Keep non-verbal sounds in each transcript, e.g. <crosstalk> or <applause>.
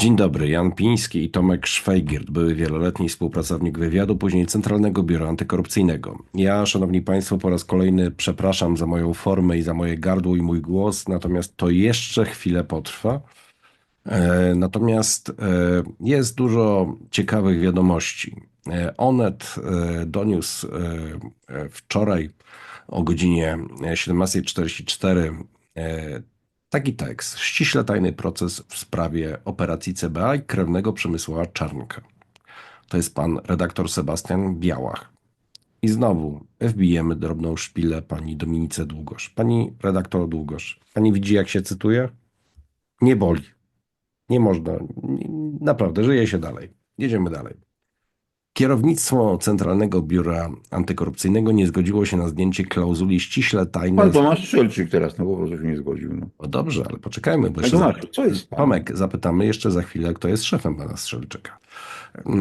Dzień dobry, Jan Piński i Tomek Szwajgiert, były wieloletni współpracownik wywiadu, później Centralnego Biura Antykorupcyjnego. Ja, szanowni państwo, po raz kolejny przepraszam za moją formę i za moje gardło i mój głos, natomiast to jeszcze chwilę potrwa. E, Natomiast e, jest dużo ciekawych wiadomości. E, Onet doniósł wczoraj o godzinie 17.44 e, taki tekst. Ściśle tajny proces w sprawie operacji CBA i krewnego Przemysława Czarnka. To jest pan redaktor Sebastian Białach. I znowu wbijemy drobną szpilę pani Dominice Długosz. Pani redaktor Długosz, pani widzi jak się cytuje? Nie boli. Nie można. Naprawdę, żyje się dalej. Jedziemy dalej. Kierownictwo Centralnego Biura Antykorupcyjnego nie zgodziło się na zdjęcie klauzuli ściśle tajnej. Pan Tomasz Strzelczyk teraz, no po prostu się nie zgodził. No. O dobrze, ale poczekajmy, bo jeszcze Tomaszu, co jest? Tomek, zapytamy jeszcze za chwilę, kto jest szefem pana Strzelczyka.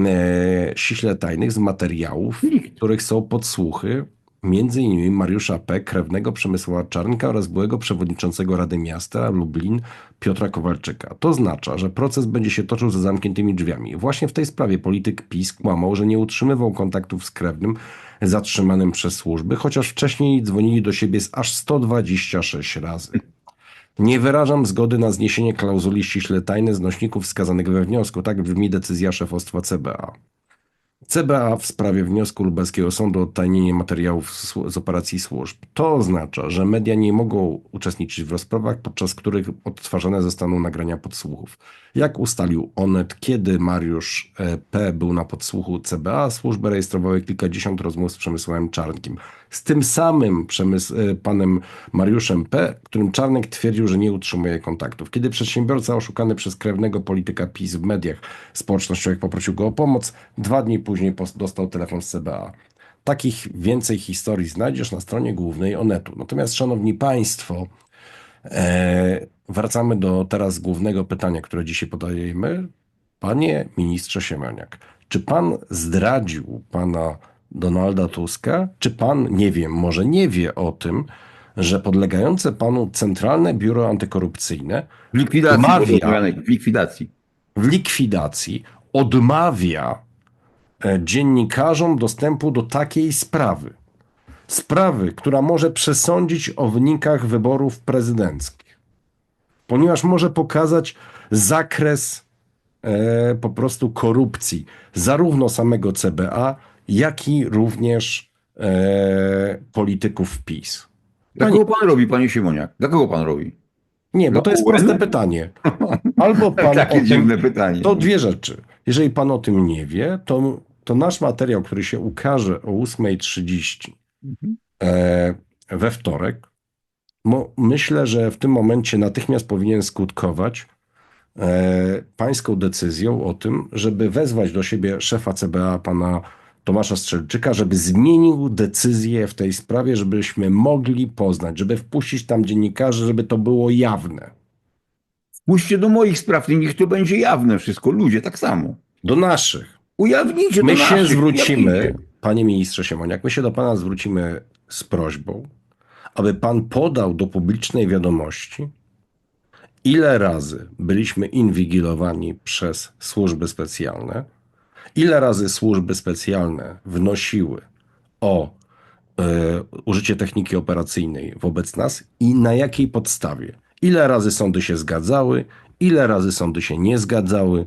E, ściśle tajnych z materiałów, Nikt. których są podsłuchy między innymi Mariusza P., krewnego Przemysława Czarnka oraz byłego przewodniczącego Rady Miasta Lublin Piotra Kowalczyka. To oznacza, że proces będzie się toczył za zamkniętymi drzwiami. Właśnie w tej sprawie polityk PiS kłamał, że nie utrzymywał kontaktów z krewnym zatrzymanym przez służby, chociaż wcześniej dzwonili do siebie z aż 126 razy. Nie wyrażam zgody na zniesienie klauzuli ściśle tajne znośników wskazanych we wniosku. Tak brzmi decyzja szefostwa CBA. CBA w sprawie wniosku lubelskiego sądu o odtajnienie materiałów z, operacji służb. To oznacza, że media nie mogą uczestniczyć w rozprawach, podczas których odtwarzane zostaną nagrania podsłuchów. Jak ustalił Onet, kiedy Mariusz e, P. był na podsłuchu CBA, służby rejestrowały kilkadziesiąt rozmów z Przemysławem Czarnkiem. Z tym samym przemysł, e, panem Mariuszem P., którym Czarnek twierdził, że nie utrzymuje kontaktów. Kiedy przedsiębiorca oszukany przez krewnego polityka PiS w mediach społecznościowych poprosił go o pomoc, dwa dni później dostał telefon z CBA. Takich więcej historii znajdziesz na stronie głównej Onetu. Natomiast, szanowni państwo, wracamy do teraz głównego pytania, które dzisiaj podajemy. Panie ministrze Siemoniak, czy pan zdradził pana Donalda Tuska? Czy pan, nie wiem, może nie wie o tym, że podlegające panu Centralne Biuro Antykorupcyjne W likwidacji. Janek, w likwidacji. w likwidacji odmawia e, dziennikarzom dostępu do takiej sprawy. Sprawy, która może przesądzić o wynikach wyborów prezydenckich. Ponieważ może pokazać zakres e, po prostu korupcji zarówno samego CBA, jak i również e, polityków PiS. Dla kogo pan robi, panie Siemoniak? Dla kogo pan robi? Nie, bo to jest proste pytanie. <laughs> Albo pan Takie tym, dziwne pytanie. To dwie rzeczy. Jeżeli pan o tym nie wie, to, to nasz materiał, który się ukaże o 8.30 Mhm. e, we wtorek, mo, myślę, że w tym momencie natychmiast powinien skutkować e, pańską decyzją o tym, żeby wezwać do siebie szefa CBA, pana Tomasza Strzelczyka, żeby zmienił decyzję w tej sprawie, żebyśmy mogli poznać, żeby wpuścić tam dziennikarzy, żeby to było jawne. Pójście do moich spraw, niech to będzie jawne wszystko. Ludzie tak samo. Do naszych. Ujawnijcie My do się naszych, zwrócimy, ujawnijcie. Panie ministrze Siemoniak, my się do pana zwrócimy z prośbą, aby pan podał do publicznej wiadomości, ile razy byliśmy inwigilowani przez służby specjalne, ile razy służby specjalne wnosiły o e, użycie techniki operacyjnej wobec nas i na jakiej podstawie. Ile razy sądy się zgadzały, ile razy sądy się nie zgadzały.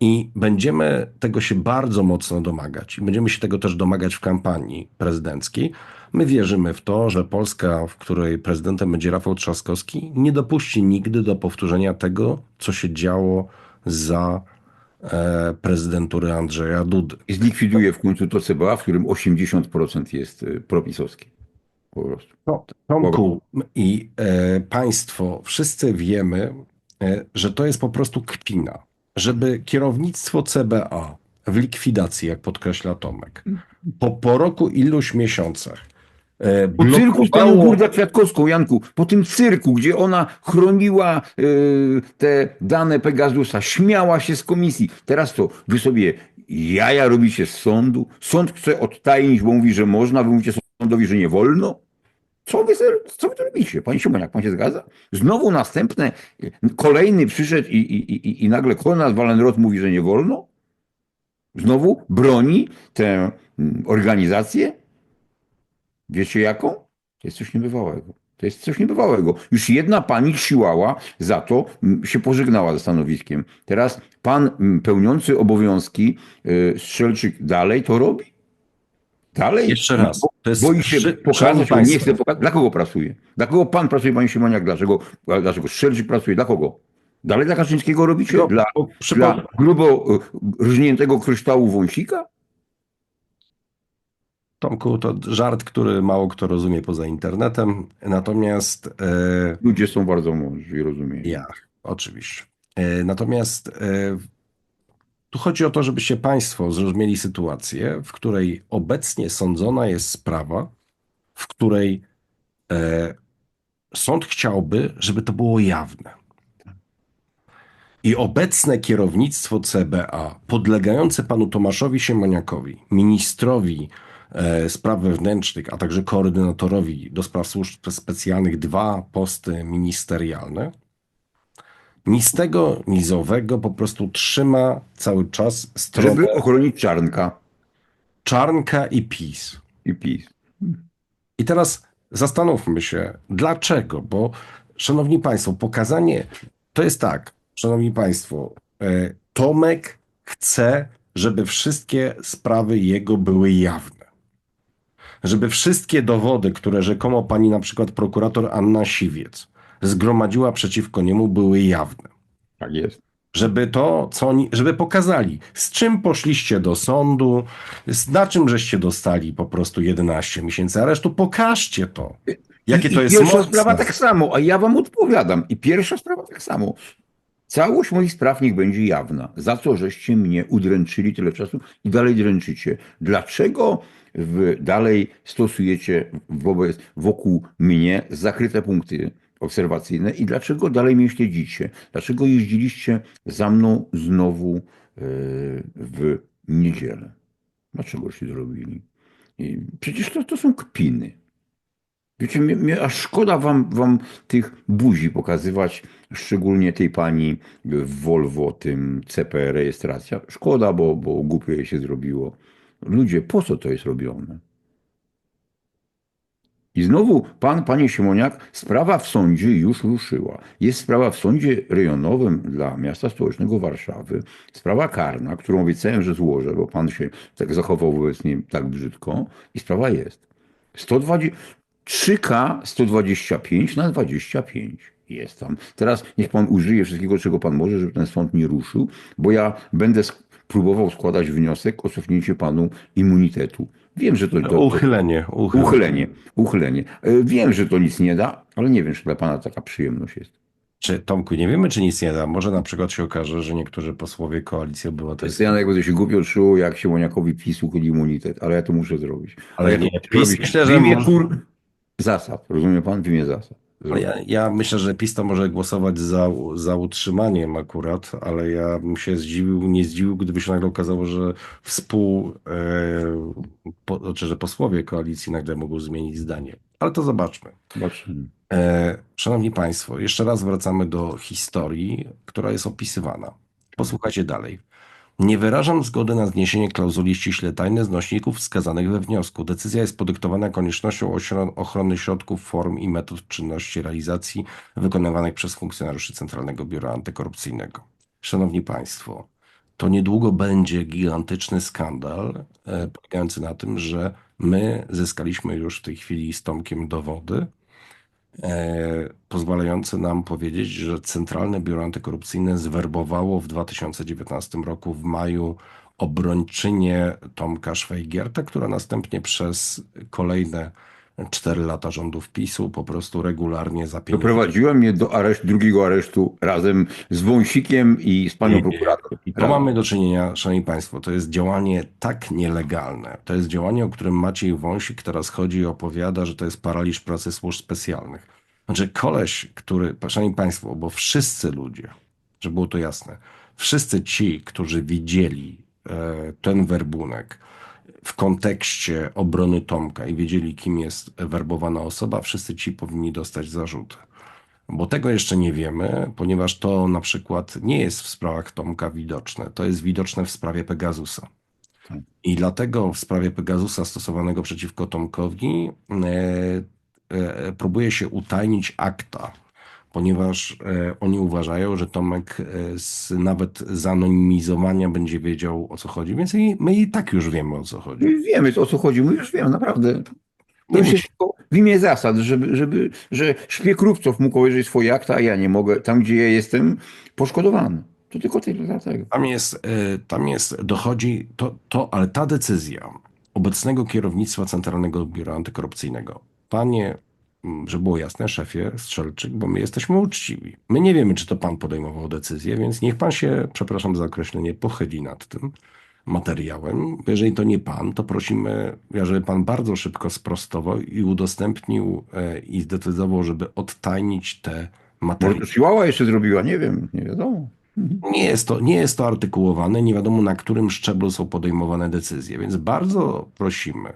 I będziemy tego się bardzo mocno domagać. I będziemy się tego też domagać w kampanii prezydenckiej. My wierzymy w to, że Polska, w której prezydentem będzie Rafał Trzaskowski, nie dopuści nigdy do powtórzenia tego, co się działo za e, prezydentury Andrzeja Dudy. I zlikwiduje w końcu to CBA, w którym 80% jest y, propisowskie. Po prostu. No, Tomku i e, państwo, wszyscy wiemy, e, że to jest po prostu kpina. Żeby kierownictwo CBA w likwidacji, jak podkreśla Tomek, po, po roku iluś miesiącach e, Po cyrku z panią Gurda Kwiatkowską, Janku, po tym cyrku, gdzie ona chroniła y, te dane Pegasusa, śmiała się z komisji. Teraz to wy sobie jaja robicie z sądu. Sąd chce odtajnić, bo mówi, że można, wy mówicie sądowi, że nie wolno. Co wy, co wy to robicie? Panie Siemoniak, pan się zgadza? Znowu następne, kolejny przyszedł i, i, i, i nagle Konrad Wallenrod mówi, że nie wolno? Znowu broni tę mm, organizację? Wiecie jaką? To jest coś niebywałego. To jest coś niebywałego. Już jedna pani siłała za to, mm, się pożegnała ze stanowiskiem. Teraz pan mm, pełniący obowiązki y, Strzelczyk dalej to robi? Dalej? Jeszcze raz. To jest Boi się przy- pokazać, bo nie chce pokazać. Dla kogo pracuje? Dla kogo pan pracuje, panie Siemoniak? Dlaczego, dlaczego Strzelczyk pracuje? Dla kogo? Dalej dla Kaczyńskiego robicie? No, Dla, dla grubo y, rżniętego kryształu wąsika? Tomku, to żart, który mało kto rozumie poza internetem. Natomiast e, Ludzie są bardzo mądrzy i rozumieją. ja, oczywiście. E, natomiast e, tu chodzi o to, żebyście Państwo zrozumieli sytuację, w której obecnie sądzona jest sprawa, w której e, sąd chciałby, żeby to było jawne. I obecne kierownictwo CBA, podlegające panu Tomaszowi Siemoniakowi, ministrowi e, spraw wewnętrznych, a także koordynatorowi do spraw służb specjalnych, dwa posty ministerialne, ni z tego, ni z owego po prostu trzyma cały czas stronę Żeby ochronić Czarnka Czarnka i PiS. i PiS. I teraz zastanówmy się, dlaczego? Bo, szanowni państwo, pokazanie to jest tak, szanowni państwo, e, Tomek chce, żeby wszystkie sprawy jego były jawne. Żeby wszystkie dowody, które rzekomo pani na przykład prokurator Anna Siwiec zgromadziła przeciwko niemu, były jawne Tak jest. żeby to, co oni, żeby pokazali, z czym poszliście do sądu, z, na czym żeście dostali po prostu 11 miesięcy aresztu, pokażcie to. Jakie I, to i jest pierwsza mocne. sprawa tak samo, a ja wam odpowiadam. I pierwsza sprawa tak samo. Całość moich spraw niech będzie jawna. Za co żeście mnie udręczyli tyle czasu i dalej dręczycie. Dlaczego wy dalej stosujecie wobec, wokół mnie zakryte punkty obserwacyjne i dlaczego dalej mnie śledzicie? Dlaczego jeździliście za mną znowu e, w niedzielę? Dlaczegoście to robili? I Przecież to, to są kpiny. Wiecie, mnie, mnie aż szkoda wam, wam tych buzi pokazywać, szczególnie tej pani w Volvo, tym CP rejestracja. Szkoda, bo, bo głupio jej się zrobiło. Ludzie, po co to jest robione? I znowu pan, panie Siemoniak, sprawa w sądzie już ruszyła. Jest sprawa w sądzie rejonowym dla miasta stołecznego Warszawy. Sprawa karna, którą obiecałem, że złożę, bo pan się tak zachował wobec niej tak brzydko. I sprawa jest. 120, 3K 125 na 25 jest tam. Teraz niech pan użyje wszystkiego, czego pan może, żeby ten sąd nie ruszył, bo ja będę próbował składać wniosek o cofnięcie panu immunitetu. Wiem, że to, to, to Uchylenie, uchylenie. uchylenie, uchylenie. E, Wiem, że to nic nie da, ale nie wiem, czy dla pana taka przyjemność jest. Czy, Tomku, nie wiemy, czy nic nie da. Może na przykład się okaże, że niektórzy posłowie koalicji To obywatelskiej... Janek będę się głupio czuł, jak się Moniakowi PiS uchyli immunitet, ale ja to muszę zrobić. Ale ja to nie, PiS zrobić może- kur... zasad. Rozumie pan? W imię zasad. Ja, ja myślę, że PiS to może głosować za, za utrzymaniem akurat, ale ja bym się zdziwił, nie zdziwił, gdyby się nagle okazało, że współ, e, po, znaczy, że posłowie koalicji nagle mogą zmienić zdanie. Ale to zobaczmy. Zobaczymy. E, Szanowni Państwo, jeszcze raz wracamy do historii, która jest opisywana. Posłuchajcie dalej. Nie wyrażam zgody na zniesienie klauzuli ściśle tajne znośników wskazanych we wniosku. Decyzja jest podyktowana koniecznością ochrony środków, form i metod czynności realizacji wykonywanych przez funkcjonariuszy Centralnego Biura Antykorupcyjnego. Szanowni Państwo, to niedługo będzie gigantyczny skandal e, polegający na tym, że my zyskaliśmy już w tej chwili z Tomkiem dowody, e, pozwalające nam powiedzieć, że Centralne Biuro Antykorupcyjne zwerbowało w 2019 roku w maju obrończynię Tomka Szwajgierta, która następnie przez kolejne 4 lata rządów PiSu po prostu regularnie za pieniądze Doprowadziła mnie do aresztu, drugiego aresztu razem z Wąsikiem i z panią prokurator. I to mamy do czynienia, szanowni państwo, to jest działanie tak nielegalne. To jest działanie, o którym Maciej Wąsik teraz chodzi i opowiada, że to jest paraliż pracy służb specjalnych. Znaczy koleś, który, szanowni państwo, bo wszyscy ludzie, żeby było to jasne, wszyscy ci, którzy widzieli e, ten werbunek, w kontekście obrony Tomka i wiedzieli, kim jest werbowana osoba, wszyscy ci powinni dostać zarzuty. Bo tego jeszcze nie wiemy, ponieważ to na przykład nie jest w sprawach Tomka widoczne. To jest widoczne w sprawie Pegasusa. Tak. I dlatego w sprawie Pegasusa stosowanego przeciwko Tomkowi e, e, próbuje się utajnić akta, ponieważ e, oni uważają, że Tomek e, z nawet zanonimizowania będzie wiedział o co chodzi, więc i, my i tak już wiemy o co chodzi. My wiemy o co chodzi, my już wiemy, naprawdę. Tylko w imię zasad, żeby, żeby, że szpieg mógł obejrzeć swoje akta, a ja nie mogę, tam gdzie ja jestem poszkodowany. To tylko tyle dlatego. Tam jest, e, tam jest, dochodzi, to, to, ale ta decyzja obecnego kierownictwa Centralnego Biura Antykorupcyjnego, panie, żeby było jasne, szefie Strzelczyk, bo my jesteśmy uczciwi. My nie wiemy, czy to pan podejmował decyzję, więc niech pan się, przepraszam za określenie, pochyli nad tym materiałem. Jeżeli to nie pan, to prosimy, żeby pan bardzo szybko sprostował i udostępnił e, i zdecydował, żeby odtajnić te Może materiały. to Chihuahua jeszcze zrobiła, nie wiem, nie wiadomo. Nie jest, to, nie jest to artykułowane, nie wiadomo na którym szczeblu są podejmowane decyzje, więc bardzo prosimy,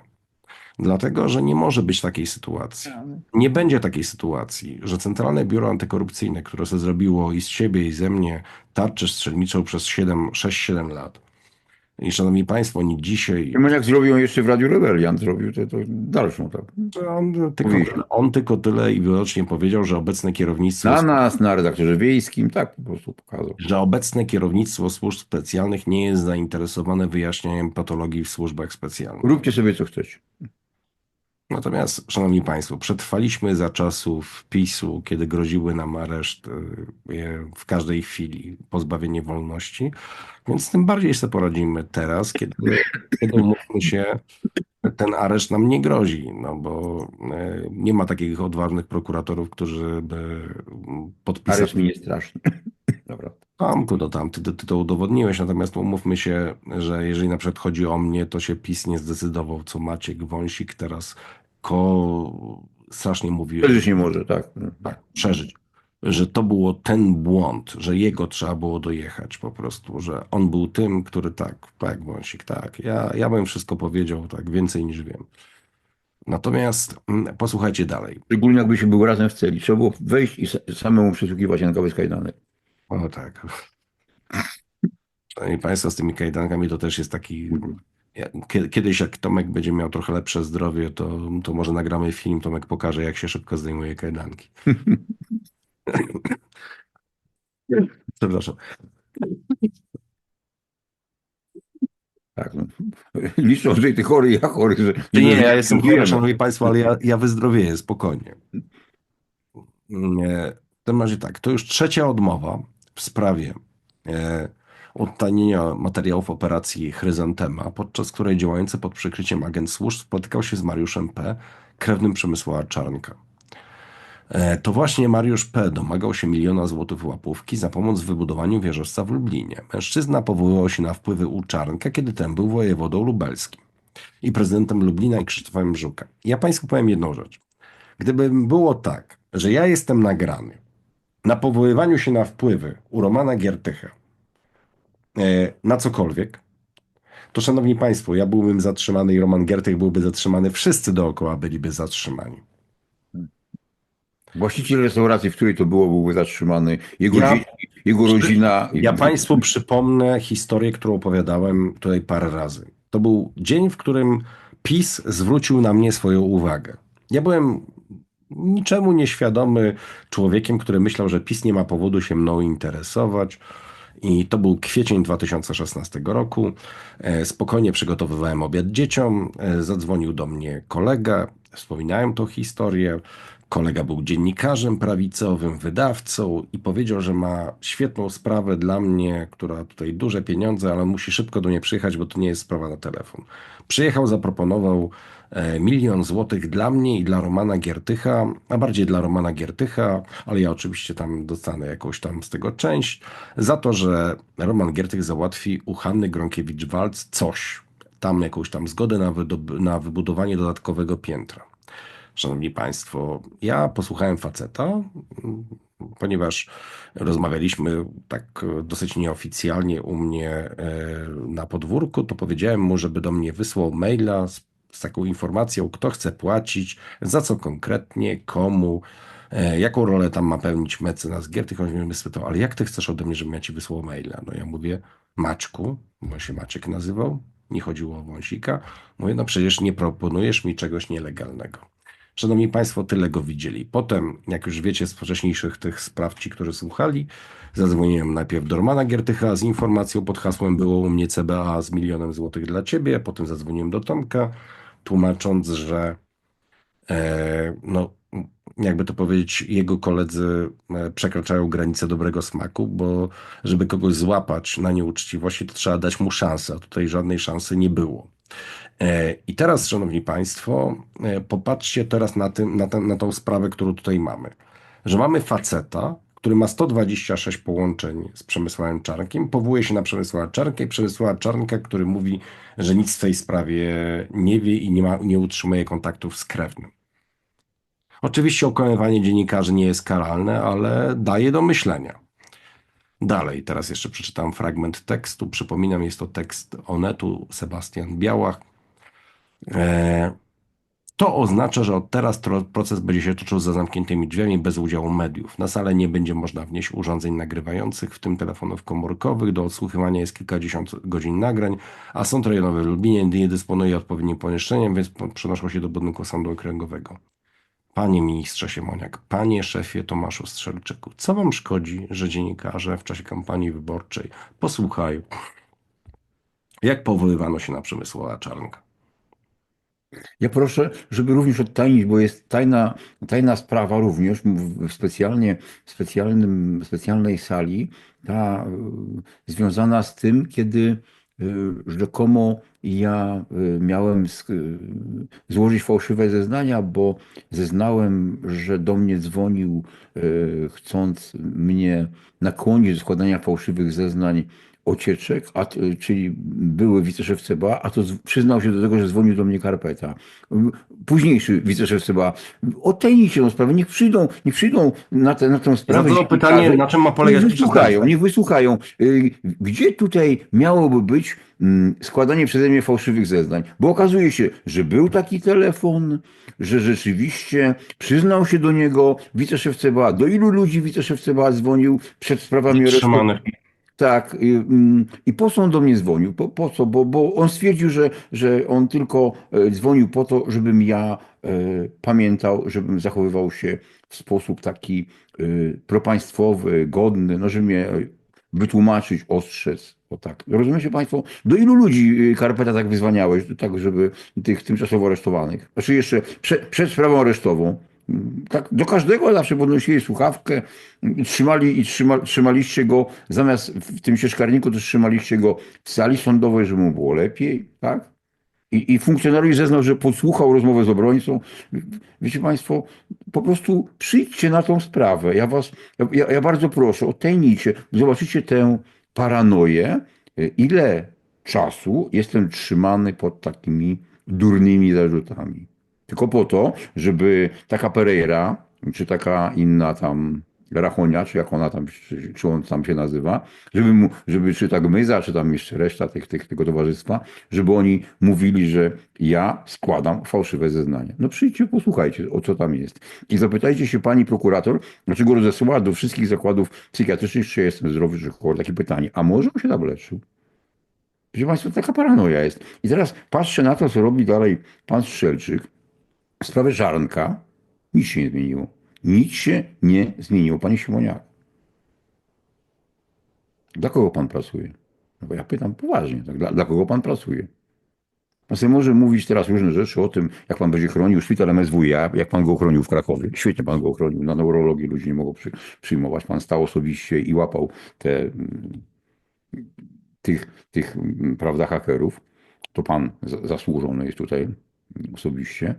dlatego że nie może być takiej sytuacji. Nie będzie takiej sytuacji, że Centralne Biuro Antykorupcyjne, które sobie zrobiło i z siebie, i ze mnie tarczę strzelniczą przez 7, 6-7 lat. I szanowni państwo, oni dzisiaj. Jak zrobił jeszcze w Radiu Rebeliant, zrobił to, to dalszą. Tak. On tylko, on tylko tyle i wyrocznie powiedział, że obecne kierownictwo. Na nas, na redaktorze wiejskim, tak po prostu pokazał. że obecne kierownictwo służb specjalnych nie jest zainteresowane wyjaśnianiem patologii w służbach specjalnych. Róbcie sobie co chcecie. Natomiast, szanowni państwo, przetrwaliśmy za czasów PiSu, kiedy groziły nam areszt y, w każdej chwili, pozbawienie wolności, więc tym bardziej sobie poradzimy teraz, kiedy, kiedy umówmy się, ten areszt nam nie grozi, no bo y, nie ma takich odważnych prokuratorów, którzy by podpisali Areszt mi nie straszny. <laughs> Dobra. Tomku, no tam, ty, ty to udowodniłeś, natomiast umówmy się, że jeżeli na przykład chodzi o mnie, to się PiS nie zdecydował, co Maciek Wąsik teraz ko... strasznie mówi, Przeżyć nie może, tak. tak, przeżyć, że to było ten błąd, że jego trzeba było dojechać po prostu, że on był tym, który tak, tak Wąsik, tak, ja, ja bym wszystko powiedział tak więcej niż wiem. Natomiast mm, posłuchajcie dalej. Szczególnie jakby się był razem w celi. Trzeba było wejść i sa- samemu przesłuchiwać Janka bez kajdanek. O tak. Szanowni Państwo, z tymi kajdankami to też jest taki. Kiedyś, jak Tomek będzie miał trochę lepsze zdrowie, to, to może nagramy film. Tomek pokaże, jak się szybko zdejmuje kajdanki. <laughs> Przepraszam. Tak, no. Liczą, że ty chory, ja chory. Że Nie, nie, ja jestem chory, szanowni państwo, ale ja, ja wyzdrowieję, spokojnie. Nie, w tym razie tak, to już trzecia odmowa w sprawie e, odtajnienia materiałów operacji Chryzantema, podczas której działający pod przykryciem agent służb spotykał się z Mariuszem P., krewnym Przemysława Czarnka. E, To właśnie Mariusz P. domagał się miliona złotych łapówki za pomoc w wybudowaniu wieżowca w Lublinie. Mężczyzna powoływał się na wpływy u Czarnka, kiedy ten był wojewodą lubelskim i prezydentem Lublina i Krzysztofem Żuka. Ja Państwu powiem jedną rzecz. Gdyby było tak, że ja jestem nagrany na powoływaniu się na wpływy u Romana Giertycha na cokolwiek, to szanowni Państwo, ja byłbym zatrzymany i Roman Giertych byłby zatrzymany, wszyscy dookoła byliby zatrzymani. Właściciel restauracji, w której to było, byłby zatrzymany. Jego, Ja- dzieci, jego rodzina. Ja Państwu przypomnę historię, którą opowiadałem tutaj parę razy. To był dzień, w którym PiS zwrócił na mnie swoją uwagę. Ja byłem niczemu nieświadomy człowiekiem, który myślał, że PiS nie ma powodu się mną interesować. I to był kwiecień 2016 roku. E, Spokojnie przygotowywałem obiad dzieciom. E, Zadzwonił do mnie kolega. Wspominałem tą historię. Kolega był dziennikarzem prawicowym, wydawcą i powiedział, że ma świetną sprawę dla mnie, która tutaj duże pieniądze, ale musi szybko do mnie przyjechać, bo to nie jest sprawa na telefon. Przyjechał, zaproponował milion złotych dla mnie i dla Romana Giertycha, a bardziej dla Romana Giertycha, ale ja oczywiście tam dostanę jakąś tam z tego część, za to, że Roman Giertych załatwi u Hanny Gronkiewicz-Walc coś, tam jakąś tam zgodę na, na wybudowanie dodatkowego piętra. Szanowni Państwo, ja posłuchałem faceta, ponieważ rozmawialiśmy tak e, dosyć nieoficjalnie u mnie e, na podwórku, to powiedziałem mu, żeby do mnie wysłał maila z, z taką informacją, kto chce płacić, za co konkretnie, komu, e, jaką rolę tam ma pełnić mecenas Giertych. On mnie spytał, ale jak ty chcesz ode mnie, żebym ja ci wysłał maila? No ja mówię, Maćku, bo się Maciek nazywał, nie chodziło o wąsika. Mówię, no przecież nie proponujesz mi czegoś nielegalnego. Szanowni Państwo, tyle go widzieli. Potem, jak już wiecie z wcześniejszych tych spraw, ci, którzy słuchali, zadzwoniłem najpierw do Romana Giertycha z informacją pod hasłem było u mnie CBA z milionem złotych dla ciebie. Potem zadzwoniłem do Tomka, tłumacząc, że e, no, jakby to powiedzieć, jego koledzy e, przekraczają granice dobrego smaku, bo żeby kogoś złapać na nieuczciwości, to trzeba dać mu szansę, a tutaj żadnej szansy nie było. E, I teraz, Szanowni Państwo, e, popatrzcie teraz na, tym, na, ten, na tą sprawę, którą tutaj mamy. Że mamy faceta, który ma 126 połączeń z Przemysławem Czarnkiem, powołuje się na Przemysława Czarnka i Przemysława Czarnka, który mówi, że nic w tej sprawie nie wie i nie, ma, nie utrzymuje kontaktów z krewnym. Oczywiście okłamywanie dziennikarzy nie jest karalne, ale daje do myślenia. Dalej, teraz jeszcze przeczytam fragment tekstu. Przypominam, jest to tekst Onetu, Sebastian Białach. E, To oznacza, że od teraz proces będzie się toczył za zamkniętymi drzwiami bez udziału mediów. Na salę nie będzie można wnieść urządzeń nagrywających, w tym telefonów komórkowych. Do odsłuchiwania jest kilkadziesiąt godzin nagrań, a Sąd Rejonowy w Lublinie nie dysponuje odpowiednim pomieszczeniem, więc przenoszą się do budynku Sądu Okręgowego. Panie ministrze Siemoniak, panie szefie Tomaszu Strzelczyku, co wam szkodzi, że dziennikarze w czasie kampanii wyborczej posłuchają, jak powoływano się na Przemysława Czarnka? Ja proszę, żeby również odtajnić, bo jest tajna, tajna sprawa również w specjalnie, specjalnym, specjalnej sali, ta y, związana z tym, kiedy y, rzekomo ja y, miałem złożyć fałszywe zeznania, bo zeznałem, że do mnie dzwonił, chcąc mnie nakłonić do składania fałszywych zeznań Ocieczek, a, czyli były wiceszef CBA, a to przyznał się do tego, że dzwonił do mnie Karpeta. Późniejszy wiceszef CBA. Odtajnijcie tę sprawę, niech przyjdą, niech przyjdą na, tę na tę sprawę. Zadał pytanie, na czym ma polegać Niech wysłuchają, niech wysłuchają. Y, Gdzie tutaj miałoby być mm, składanie przeze mnie fałszywych zeznań? Bo okazuje się, że był taki telefon, że rzeczywiście przyznał się do niego wiceszef CBA. Do ilu ludzi wiceszef CBA dzwonił przed sprawami aresztowanych? Tak, i, mm, i do mnie dzwonił? Po, po co? Bo, bo on stwierdził, że, że on tylko e, dzwonił po to, żebym ja e, pamiętał, żebym zachowywał się w sposób taki e, propaństwowy, godny, no żeby mnie wytłumaczyć, ostrzec. O tak. Rozumiecie Państwo? Do ilu ludzi Karpeta tak wyzwaniałeś, tak żeby tych tymczasowo aresztowanych? Znaczy jeszcze prze, przed sprawą aresztową. Tak, do każdego zawsze podnosili słuchawkę, trzymali i trzyma, trzymaliście go, zamiast w tym sieczkarniku, to trzymaliście go w sali sądowej, żeby mu było lepiej, tak? I, I funkcjonariusz zeznał, że podsłuchał rozmowę z obrońcą. Wiecie Państwo, po prostu przyjdźcie na tą sprawę. Ja Was, ja, ja bardzo proszę, odtajnijcie, zobaczycie tę paranoję, ile czasu jestem trzymany pod takimi durnymi zarzutami. Tylko po to, żeby taka Pereira, czy taka inna tam Rachonia, czy jak ona tam, czy, on tam się nazywa, żeby, mu, żeby czy tak Myza, czy tam jeszcze reszta tych, tych, tego towarzystwa, żeby oni mówili, że ja składam fałszywe zeznania. No przyjdźcie, posłuchajcie, o co tam jest. I zapytajcie się pani prokurator, dlaczego rozesłała do wszystkich zakładów psychiatrycznych, czy jestem zdrowy, czy chory. Takie pytanie. A może on się tam leczył? Wiecie Państwo, taka paranoja jest. I teraz patrzę na to, co robi dalej pan Strzelczyk. W sprawie Żarnka nic się nie zmieniło. Nic się nie zmieniło, panie Simoniak. Dla kogo pan pracuje? No bo ja pytam poważnie, tak? dla, dla kogo pan pracuje? Pan sobie może mówić teraz różne rzeczy o tym, jak pan będzie chronił szpital MSWiA, jak pan go chronił w Krakowie. Świetnie pan go chronił. Na neurologii ludzie nie mogą przy, przyjmować. Pan stał osobiście i łapał te, mm, tych, tych mm, prawda, hakerów. To pan za- zasłużony jest tutaj osobiście.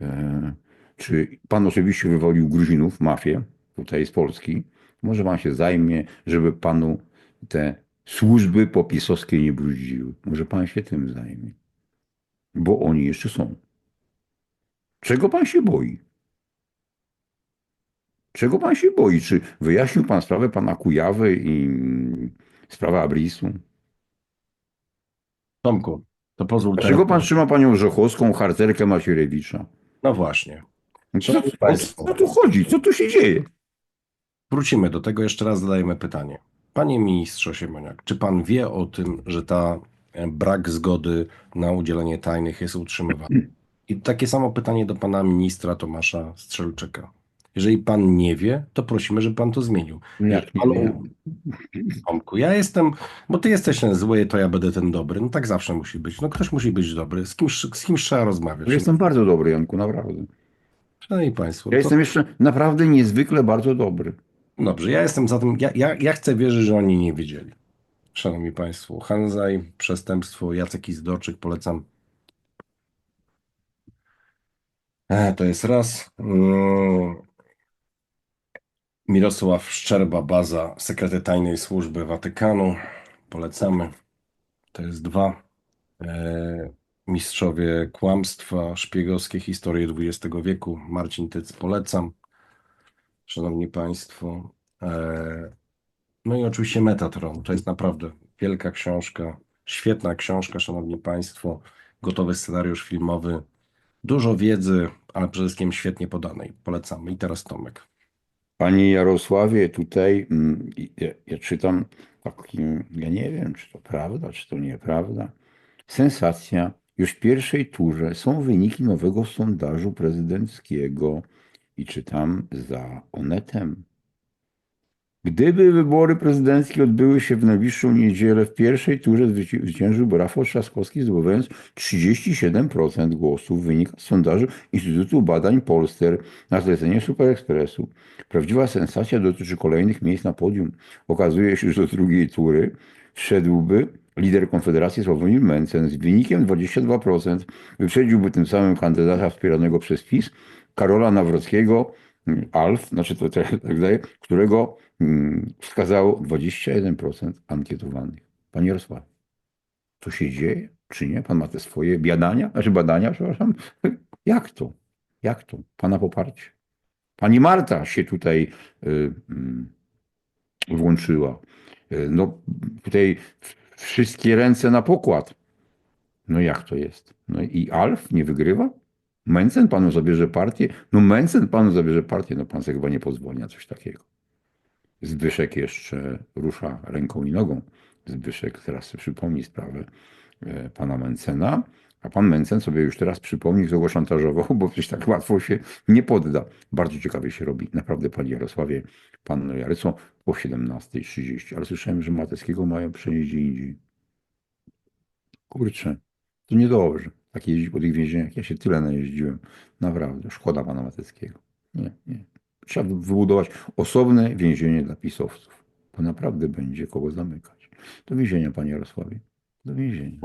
E, Czy pan osobiście wywolił Gruzinów, mafię tutaj z Polski? Może pan się zajmie, żeby panu te służby popisowskie nie brudziły. Może pan się tym zajmie. Bo oni jeszcze są. Czego pan się boi? Czego pan się boi? Czy wyjaśnił pan sprawę pana Kujawy i sprawę Abrisu? Tomku, to pozwól Dlaczego teraz- pan trzyma panią Żochowską, harcerkę Macierewicza? No właśnie. No Co, o co tu chodzi? Co tu się dzieje? Wrócimy do tego, jeszcze raz zadajemy pytanie. Panie ministrze Siemoniak, czy pan wie o tym, że ta e, brak zgody na udzielenie tajnych jest utrzymywany? I takie samo pytanie do pana ministra Tomasza Strzelczyka. Jeżeli pan nie wie, to prosimy, żeby pan to zmienił. Jak wiem. Tomku, ja jestem, bo ty jesteś ten zły, to ja będę ten dobry. No tak zawsze musi być. No ktoś musi być dobry. Z kimś, z kimś trzeba rozmawiać. Ja jestem bardzo dobry, Janku, naprawdę. Szanowni państwo, Ja to, jestem jeszcze naprawdę niezwykle bardzo dobry. dobrze, ja jestem za tym, ja, ja, ja chcę wierzyć, że oni nie wiedzieli. Szanowni Państwo, Hanzaj, Przestępstwo, Jacek Izdoczyk, polecam. E, to jest raz. Mirosław Szczerba, baza Sekrety Tajnej Służby Watykanu. Polecamy. To jest dwa. E, mistrzowie kłamstwa, szpiegowskie historie XX wieku. Marcin Tyc, polecam. Szanowni Państwo. E, no i oczywiście Metatron. To jest naprawdę wielka książka, świetna książka, Szanowni Państwo. Gotowy scenariusz filmowy. Dużo wiedzy, ale przede wszystkim świetnie podanej. Polecamy. I teraz Tomek. Panie Jarosławie, tutaj mm, ja, ja czytam taki, ja nie wiem, czy to prawda, czy to nieprawda. Sensacja. Już w pierwszej turze są wyniki nowego sondażu prezydenckiego i czytam za Onetem. Gdyby wybory prezydenckie odbyły się w najbliższą niedzielę, w pierwszej turze zwyci- zwyciężyłby Rafał Trzaskowski, zdobywając 37% głosów. Wynika z sondażu Instytutu Badań Polster na zlecenie Super Expressu. Prawdziwa sensacja dotyczy kolejnych miejsc na podium. Okazuje się, że do drugiej tury wszedłby lider Konfederacji Sławomir Mencen z wynikiem 22%. Wyprzedziłby tym samym kandydata wspieranego przez PiS, Karola Nawrockiego, ALF, znaczy to tak dalej, którego wskazało 21% ankietowanych. Panie Jarosławie, to się dzieje, czy nie? Pan ma te swoje biadania, znaczy badania, przepraszam. <laughs> Jak to? Jak to? Pana poparcie. Pani Marta się tutaj y, mm, włączyła. Y, No tutaj wszystkie ręce na pokład. No jak to jest? No i Alf nie wygrywa? Mencen panu zabierze partię? No Mencen panu zabierze partię, no pan sobie chyba nie pozwoli na coś takiego. Zbyszek jeszcze rusza ręką i nogą. Zbyszek teraz sobie przypomni sprawę e, pana Mencena, a pan Mencen sobie już teraz przypomni, kto go szantażował, <laughs> bo przecież tak łatwo się nie podda. Bardzo ciekawie się robi. Naprawdę, panie Jarosławie, pan Jaryco po 17.30. Ale słyszałem, że Mateckiego mają przenieść gdzie indziej. Kurczę, to niedobrze. Tak jeździć po tych więzieniach. Ja się tyle najeździłem. Naprawdę. Szkoda pana Mateckiego. Nie, nie. Trzeba wybudować osobne więzienie dla pisowców. Bo naprawdę będzie kogo zamykać. Do więzienia, panie Jarosławie. Do więzienia.